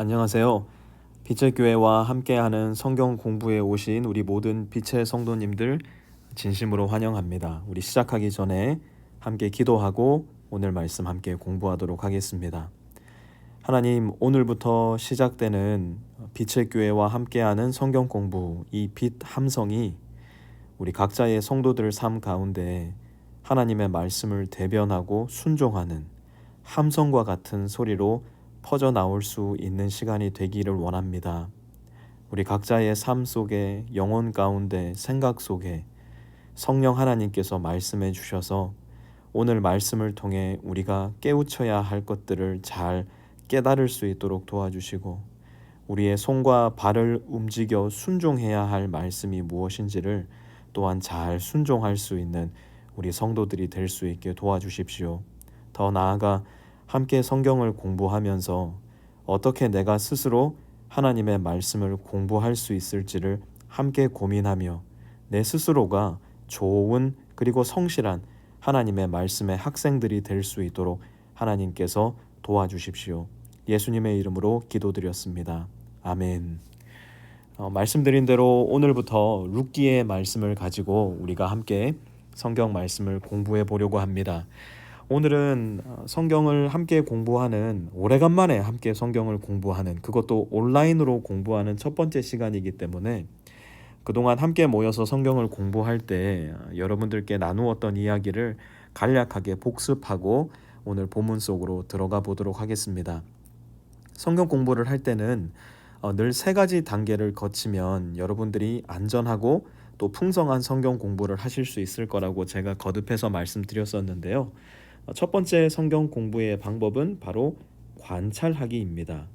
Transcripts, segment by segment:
안녕하세요. 빛의 교회와 함께하는 성경 공부에 오신 우리 모든 빛의 성도님들 진심으로 환영합니다. 우리 시작하기 전에 함께 기도하고 오늘 말씀 함께 공부하도록 하겠습니다. 하나님, 오늘부터 시작되는 빛의 교회와 함께하는 성경 공부, 이 빛 함성이 우리 각자의 성도들 삶 가운데 하나님의 말씀을 대변하고 순종하는 함성과 같은 소리로 퍼져 나올 수 있는 시간이 되기를 원합니다. 우리 각자의 삶 속에 영혼 가운데 생각 속에 성령 하나님께서 말씀해 주셔서 오늘 말씀을 통해 우리가 깨우쳐야 할 것들을 잘 깨달을 수 있도록 도와주시고 우리의 손과 발을 움직여 순종해야 할 말씀이 무엇인지를 또한 잘 순종할 수 있는 우리 성도들이 될 수 있게 도와주십시오. 더 나아가 함께 성경을 공부하면서 어떻게 내가 스스로 하나님의 말씀을 공부할 수 있을지를 함께 고민하며 내 스스로가 좋은 그리고 성실한 하나님의 말씀의 학생들이 될 수 있도록 하나님께서 도와주십시오. 예수님의 이름으로 기도드렸습니다. 아멘. 어, 말씀드린 대로 오늘부터 룻기의 말씀을 가지고 우리가 함께 성경 말씀을 공부해 보려고 합니다. 오늘은 어, 성경을 함께 공부하는 오래간만에 함께 성경을 공부하는 그것도 온라인으로 공부하는 첫 번째 시간이기 때문에 그동안 함께 모여서 성경을 공부할 때 어, 여러분들께 나누었던 이야기를 간략하게 복습하고 오늘 본문 속으로 들어가 보도록 하겠습니다. 성경 공부를 할 때는 어, 늘세 가지 단계를 거치면 여러분들이 안전하고 또 풍성한 성경 공부를 하실 수 있을 거라고 제가 거듭해서 말씀드렸었는데요. 어, 첫 번째 성경 공부의 방법은 바로 관찰하기입니다.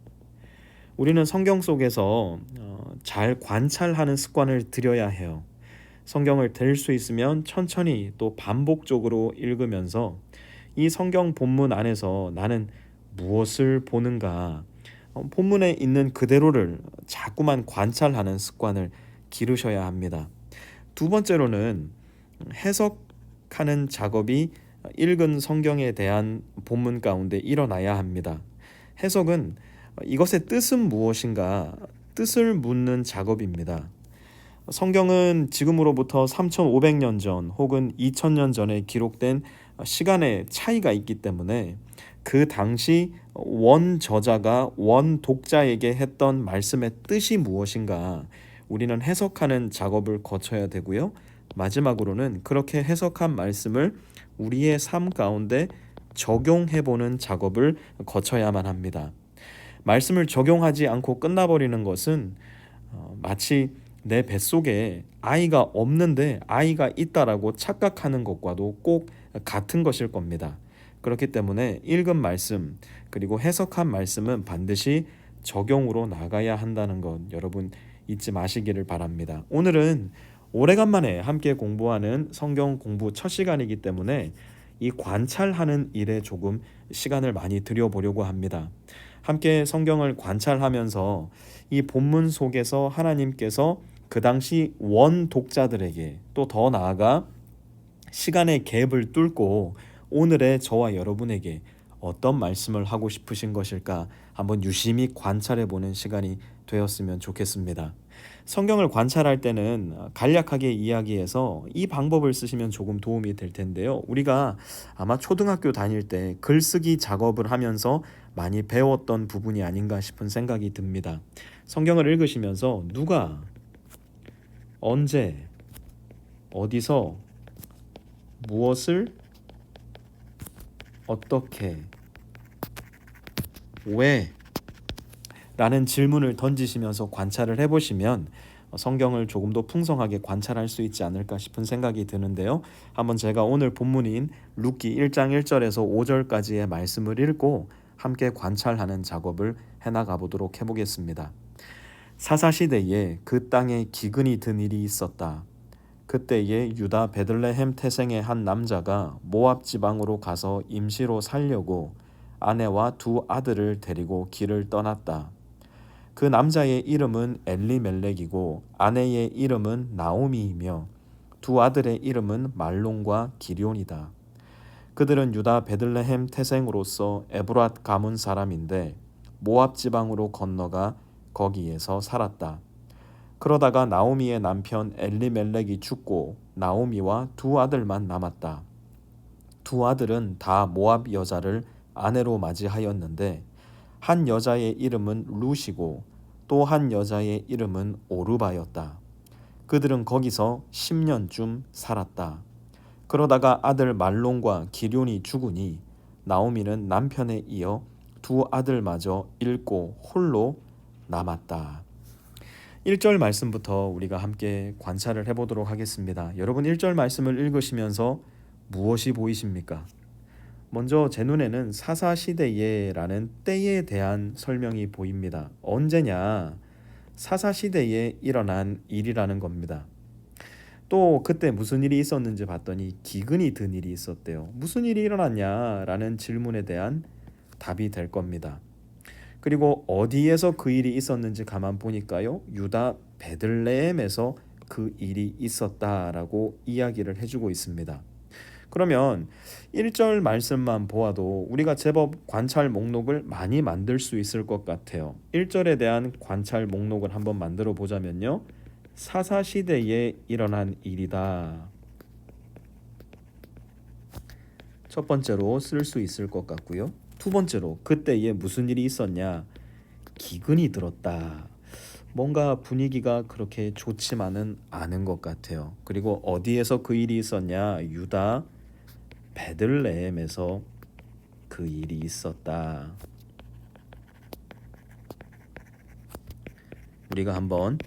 우리는 성경 속에서 어, 잘 관찰하는 습관을 들여야 해요. 성경을 들 수 있으면 천천히 또 반복적으로 읽으면서 이 성경 본문 안에서 나는 무엇을 보는가, 어, 본문에 있는 그대로를 자꾸만 관찰하는 습관을 기르셔야 합니다. 두 번째로는 해석하는 작업이 읽은 성경에 대한 본문 가운데 일어나야 합니다. 해석은 이것의 뜻은 무엇인가 뜻을 묻는 작업입니다. 성경은 지금으로부터 3,500년 전 혹은 2,000년 전에 기록된 시간의 차이가 있기 때문에 그 당시 원 저자가 원 독자에게 했던 말씀의 뜻이 무엇인가 우리는 해석하는 작업을 거쳐야 되고요. 마지막으로는 그렇게 해석한 말씀을 우리의 삶 가운데 적용해 보는 작업을 거쳐야만 합니다. 말씀을 적용하지 않고 끝나버리는 것은 어, 마치 내 뱃속에 아이가 없는데 아이가 있다라고 착각하는 것과도 꼭 같은 것일 겁니다. 그렇기 때문에 읽은 말씀 그리고 해석한 말씀은 반드시 적용으로 나가야 한다는 것 여러분 잊지 마시기를 바랍니다. 오늘은 오래간만에 함께 공부하는 성경 공부 첫 시간이기 때문에 이 관찰하는 일에 조금 시간을 많이 들여보려고 합니다. 함께 성경을 관찰하면서 이 본문 속에서 하나님께서 그 당시 원 독자들에게 또 더 나아가 시간의 갭을 뚫고 오늘의 저와 여러분에게 어떤 말씀을 하고 싶으신 것일까 한번 유심히 관찰해 보는 시간이 되었으면 좋겠습니다. 성경을 관찰할 때는 간략하게 이야기해서 이 방법을 쓰시면 조금 도움이 될 텐데요. 우리가 아마 초등학교 다닐 때 글쓰기 작업을 하면서 많이 배웠던 부분이 아닌가 싶은 생각이 듭니다. 성경을 읽으시면서 누가 언제 어디서 무엇을 어떻게 왜 라는 질문을 던지시면서 관찰을 해보시면 성경을 조금 더 풍성하게 관찰할 수 있지 않을까 싶은 생각이 드는데요. 한번 제가 오늘 본문인 룻기 1장 1절에서 5절까지의 말씀을 읽고 함께 관찰하는 작업을 해나가 보도록 해보겠습니다. 사사시대에 그 땅에 기근이 든 일이 있었다. 그때에 유다 베들레헴 태생의 한 남자가 모압 지방으로 가서 임시로 살려고 아내와 두 아들을 데리고 길을 떠났다. 그 남자의 이름은 엘리멜렉이고 아내의 이름은 나오미이며 두 아들의 이름은 말론과 기리온이다. 그들은 유다 베들레헴 태생으로서 에브랏 가문 사람인데 모압 지방으로 건너가 거기에서 살았다. 그러다가 나오미의 남편 엘리멜렉이 죽고 나오미와 두 아들만 남았다. 두 아들은 다 모압 여자를 아내로 맞이하였는데 한 여자의 이름은 루시고 또 한 여자의 이름은 오르바였다. 그들은 거기서 10년쯤 살았다. 그러다가 아들 말론과 기럐이 죽으니 나오미는 남편에 이어 두 아들마저 잃고 홀로 남았다. 1절 말씀부터 우리가 함께 관찰을 해보도록 하겠습니다. 여러분 1절 말씀을 읽으시면서 무엇이 보이십니까? 먼저 제 눈에는 사사시대에라는 때에 대한 설명이 보입니다. 언제냐? 사사시대에 일어난 일이라는 겁니다. 또 그때 무슨 일이 있었는지 봤더니 기근이 든 일이 있었대요. 무슨 일이 일어났냐라는 질문에 대한 답이 될 겁니다. 그리고 어디에서 그 일이 있었는지 가만 보니까요. 유다 베들레헴에서 그 일이 있었다라고 이야기를 해주고 있습니다. 그러면 1절 말씀만 보아도 우리가 제법 관찰 목록을 많이 만들 수 있을 것 같아요. 1절에 대한 관찰 목록을 한번 만들어 보자면요. 사사 시대에 일어난 일이다. 첫 번째로 쓸 수 있을 것 같고요. 두 번째로 그때에 무슨 일이 있었냐? 기근이 들었다. 뭔가 분위기가 그렇게 좋지만은 않은 것 같아요. 그리고 어디에서 그 일이 있었냐? 유다 베들레헴에서 그 일이 있었다. 우리가 한번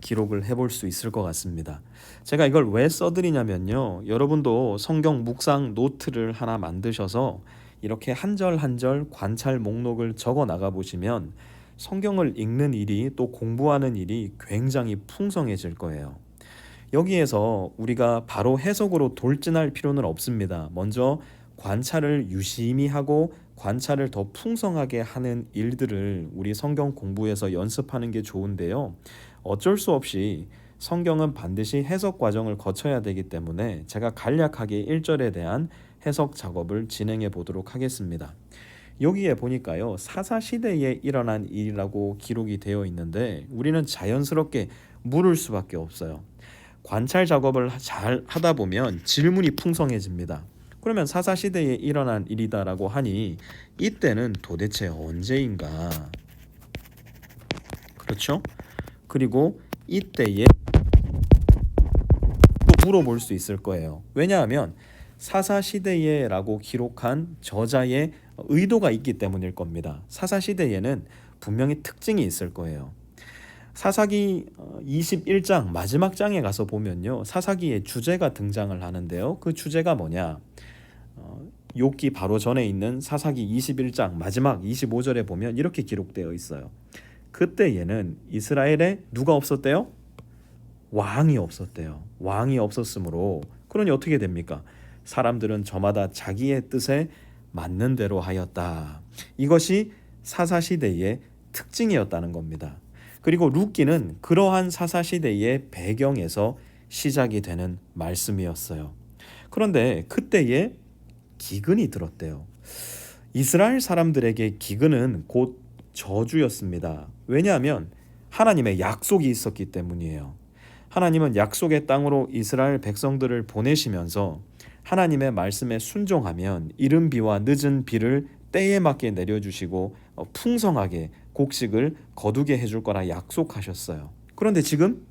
기록을 해볼 수 있을 것 같습니다. 제가 이걸 왜 써드리냐면요. 여러분도 성경 묵상 노트를 하나 만드셔서 이렇게 한 절 한 절 관찰 목록을 적어 나가 보시면 성경을 읽는 일이 또 공부하는 일이 굉장히 풍성해질 거예요. 여기에서 우리가 바로 해석으로 돌진할 필요는 없습니다. 먼저 관찰을 유심히 하고 관찰을 더 풍성하게 하는 일들을 우리 성경 공부에서 연습하는 게 좋은데요. 어쩔 수 없이 성경은 반드시 해석 과정을 거쳐야 되기 때문에 제가 간략하게 1절에 대한 해석 작업을 진행해 보도록 하겠습니다. 여기에 보니까요. 사사 시대에 일어난 일이라고 기록이 되어 있는데 우리는 자연스럽게 물을 수밖에 없어요. 관찰 작업을 잘 하다 보면 질문이 풍성해집니다. 그러면 사사 시대에 일어난 일이다라고 하니 이때는 도대체 언제인가? 그렇죠? 그리고 이때에 또 물어볼 수 있을 거예요. 왜냐하면 사사 시대에라고 기록한 저자의 의도가 있기 때문일 겁니다. 사사 시대에는 분명히 특징이 있을 거예요. 사사기 21장 마지막 장에 가서 보면요. 사사기의 주제가 등장을 하는데요. 그 주제가 뭐냐? 어, 욥기 바로 전에 있는 사사기 21장 마지막 25절에 보면 이렇게 기록되어 있어요. 그때에는 이스라엘에 누가 없었대요? 왕이 없었대요. 왕이 없었으므로 그러니 어떻게 됩니까? 사람들은 저마다 자기의 뜻에 맞는 대로 하였다. 이것이 사사 시대의 특징이었다는 겁니다. 그리고 룻기는 그러한 사사 시대의 배경에서 시작이 되는 말씀이었어요. 그런데 그때에 기근이 들었대요. 이스라엘 사람들에게 기근은 곧 저주였습니다. 왜냐하면 하나님의 약속이 있었기 때문이에요. 하나님은 약속의 땅으로 이스라엘 백성들을 보내시면서 하나님의 말씀에 순종하면 이른 비와 늦은 비를 때에 맞게 내려주시고 어, 풍성하게 곡식을 거두게 해줄 거라 약속하셨어요. 그런데 지금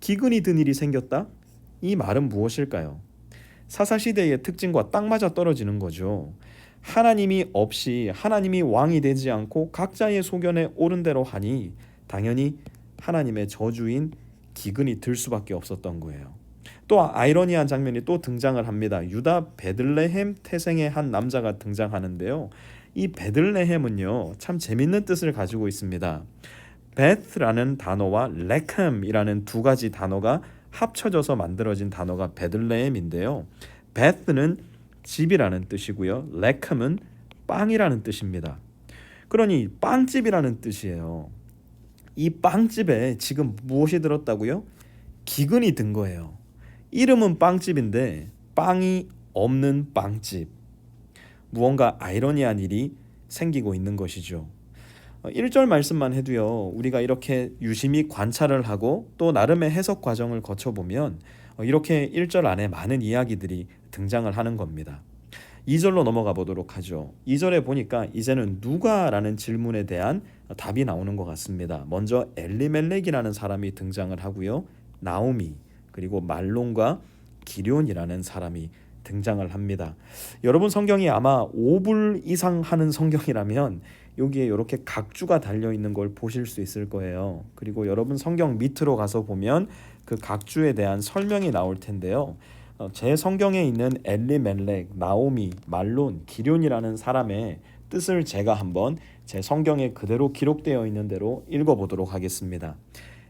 기근이 든 일이 생겼다? 이 말은 무엇일까요? 사사시대의 특징과 딱 맞아 떨어지는 거죠. 하나님이 없이 하나님이 왕이 되지 않고 각자의 소견에 옳은 대로 하니 당연히 하나님의 저주인 기근이 들 수밖에 없었던 거예요. 또 아이러니한 장면이 또 등장을 합니다. 유다 베들레헴 태생의 한 남자가 등장하는데요. 이 베들레헴은요 참 재밌는 뜻을 가지고 있습니다. 베트라는 단어와 레켐이라는 두 가지 단어가 합쳐져서 만들어진 단어가 베들레헴인데요. 베트는 집이라는 뜻이고요. 레켐은 빵이라는 뜻입니다. 그러니 빵집이라는 뜻이에요. 이 빵집에 지금 무엇이 들었다고요? 기근이 든 거예요. 이름은 빵집인데 빵이 없는 빵집. 무언가 아이러니한 일이 생기고 있는 것이죠. 1절 말씀만 해도요. 우리가 이렇게 유심히 관찰을 하고 또 나름의 해석 과정을 거쳐 보면 어, 이렇게 1절 안에 많은 이야기들이 등장을 하는 겁니다. 2절로 넘어가 보도록 하죠. 2절에 보니까 이제는 누가라는 질문에 대한 답이 나오는 것 같습니다. 먼저 엘리멜렉이라는 사람이 등장을 하고요. 나오미 그리고 말론과 기련이라는 사람이 등장을 합니다. 여러분 성경이 아마 5불 이상 하는 성경이라면 여기에 이렇게 각주가 달려 있는 걸 보실 수 있을 거예요. 그리고 여러분 성경 밑으로 가서 보면 그 각주에 대한 설명이 나올 텐데요. 어, 제 성경에 있는 엘리멜렉, 나오미, 말론, 기련이라는 사람의 뜻을 제가 한번 제 성경에 그대로 기록되어 있는 대로 읽어보도록 하겠습니다.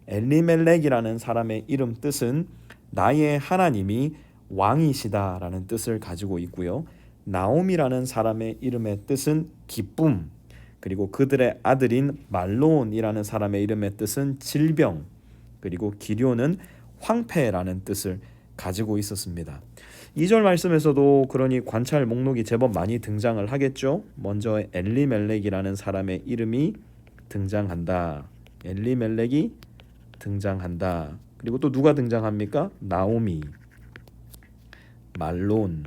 엘리멜렉이라는 사람의 이름 뜻은 나의 하나님이 왕이시다라는 뜻을 가지고 있고요. 나옴이라는 사람의 이름의 뜻은 기쁨, 그리고 그들의 아들인 말론이라는 사람의 이름의 뜻은 질병, 그리고 기료는 황폐라는 뜻을 가지고 있었습니다. 2절 말씀에서도 그러니 관찰 목록이 제법 많이 등장을 하겠죠. 먼저 엘리멜렉이라는 사람의 이름이 등장한다. 엘리멜렉이 등장한다. 그리고 또 누가 등장합니까? 나오미, 말론,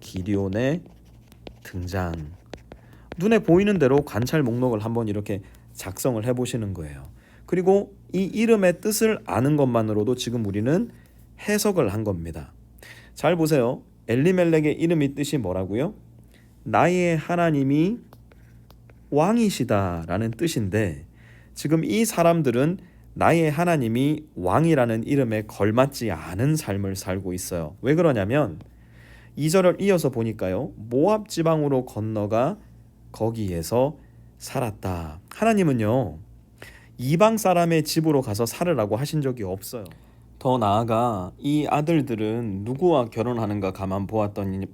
기리온의 등장. 눈에 보이는 대로 관찰 목록을 한번 이렇게 작성을 해보시는 거예요. 그리고 이 이름의 뜻을 아는 것만으로도 지금 우리는 해석을 한 겁니다. 잘 보세요. 엘리멜렉의 이름이 뜻이 뭐라고요? 나의 하나님이 왕이시다라는 뜻인데 지금 이 사람들은 나의 하나님이 왕이라는 이름에 걸맞지 않은 삶을 살고 있어요. 왜 그러냐면 2절을 이어서 보니까요. 모압 지방으로 건너가 거기에서 살았다. 하나님은요. 이방 사람의 집으로 가서 살으라고 하신 적이 없어요. 더 나아가 이 아들들은 누구와 결혼하는가 가만 보았더니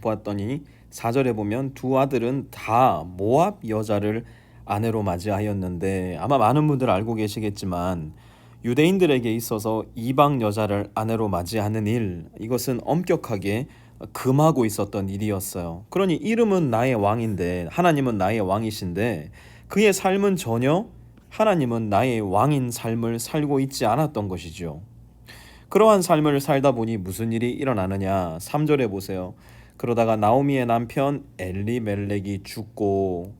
보았더니 4절에 보면 두 아들은 다 모압 여자를 아내로 맞이하였는데 아마 많은 분들 알고 계시겠지만 유대인들에게 있어서 이방 여자를 아내로 맞이하는 일 이것은 엄격하게 금하고 있었던 일이었어요. 그러니 이름은 나의 왕인데 하나님은 나의 왕이신데 그의 삶은 전혀 하나님은 나의 왕인 삶을 살고 있지 않았던 것이죠. 그러한 삶을 살다 보니 무슨 일이 일어나느냐? 3절에 보세요. 그러다가 나오미의 남편 엘리멜렉이 죽고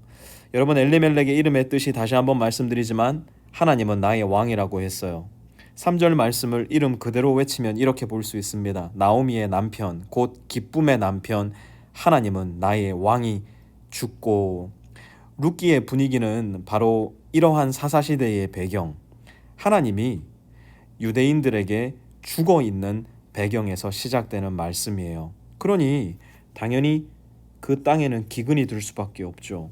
여러분 엘리멜렉의 이름의 뜻이 다시 한번 말씀드리지만 하나님은 나의 왕이라고 했어요. 3절 말씀을 이름 그대로 외치면 이렇게 볼 수 있습니다. 나오미의 남편, 곧 기쁨의 남편, 하나님은 나의 왕이 죽고 룻기의 분위기는 바로 이러한 사사시대의 배경, 하나님이 유대인들에게 죽어 있는 배경에서 시작되는 말씀이에요. 그러니 당연히 그 땅에는 기근이 들 수밖에 없죠.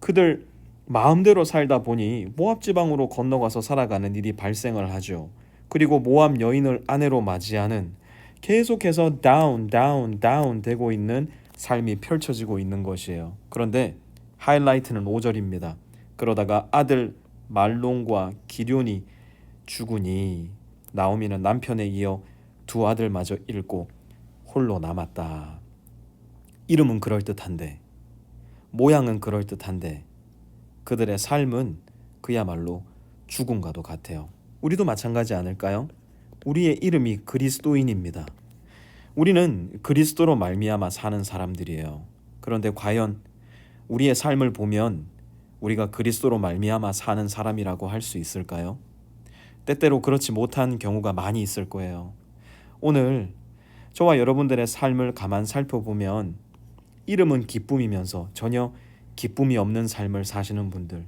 그들 마음대로 살다 보니 모압 지방으로 건너가서 살아가는 일이 발생을 하죠. 그리고 모압 여인을 아내로 맞이하는 계속해서 다운 다운 다운 되고 있는 삶이 펼쳐지고 있는 것이에요. 그런데 하이라이트는 5절입니다. 그러다가 아들 말론과 기련이 죽으니 나오미는 남편에 이어 두 아들마저 잃고 홀로 남았다. 이름은 그럴듯한데 모양은 그럴듯한데 그들의 삶은 그야말로 죽음과도 같아요. 우리도 마찬가지 아닐까요? 우리의 이름이 그리스도인입니다. 우리는 그리스도로 말미암아 사는 사람들이에요. 그런데 과연 우리의 삶을 보면 우리가 그리스도로 말미암아 사는 사람이라고 할 수 있을까요? 때때로 그렇지 못한 경우가 많이 있을 거예요. 오늘 저와 여러분들의 삶을 가만 살펴보면 이름은 기쁨이면서 전혀 기쁨이 없는 삶을 사시는 분들,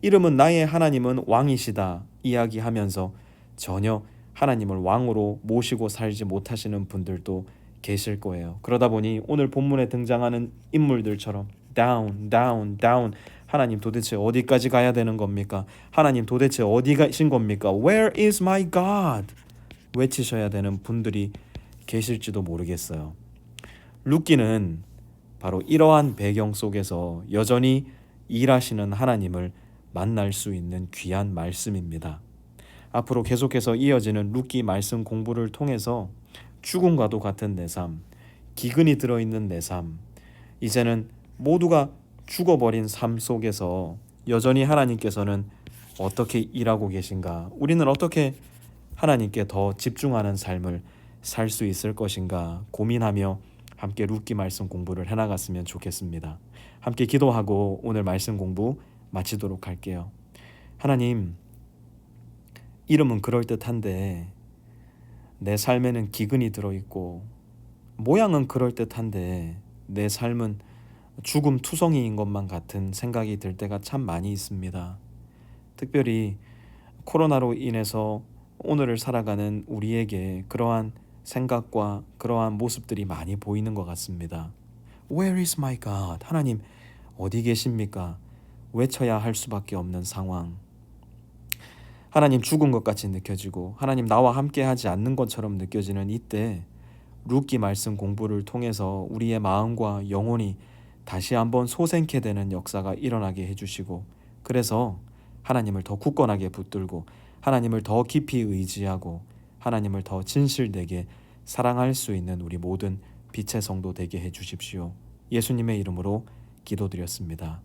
이름은 나의 하나님은 왕이시다 이야기하면서 전혀 하나님을 왕으로 모시고 살지 못하시는 분들도 계실 거예요. 그러다 보니 오늘 본문에 등장하는 인물들처럼 down, down, down. 하나님 도대체 어디까지 가야 되는 겁니까? 하나님 도대체 어디 가신 겁니까? Where is my God? 외치셔야 되는 분들이 계실지도 모르겠어요. 룻기는 바로 이러한 배경 속에서 여전히 일하시는 하나님을 만날 수 있는 귀한 말씀입니다. 앞으로 계속해서 이어지는 룻기 말씀 공부를 통해서 죽음과도 같은 내 삶, 기근이 들어있는 내 삶, 이제는 모두가 죽어버린 삶 속에서 여전히 하나님께서는 어떻게 일하고 계신가? 우리는 어떻게 하나님께 더 집중하는 삶을 살 수 있을 것인가 고민하며 함께 룻기 말씀 공부를 해나갔으면 좋겠습니다. 함께 기도하고 오늘 말씀 공부 마치도록 할게요. 하나님, 이름은 그럴듯한데 내 삶에는 기근이 들어있고 모양은 그럴듯한데 내 삶은 죽음 투성이인 것만 같은 생각이 들 때가 참 많이 있습니다. 특별히 코로나로 인해서 오늘을 살아가는 우리에게 그러한 생각과 그러한 모습들이 많이 보이는 것 같습니다. Where is my God? 하나님 어디 계십니까? 외쳐야 할 수밖에 없는 상황. 하나님 죽은 것 같이 느껴지고 하나님 나와 함께 하지 않는 것처럼 느껴지는 이때 룻기 말씀 공부를 통해서 우리의 마음과 영혼이 다시 한번 소생케 되는 역사가 일어나게 해주시고 그래서 하나님을 더 굳건하게 붙들고 하나님을 더 깊이 의지하고 하나님을 더 진실되게 사랑할 수 있는 우리 모든 빛의 성도 되게 해 주십시오. 예수님의 이름으로 기도드렸습니다.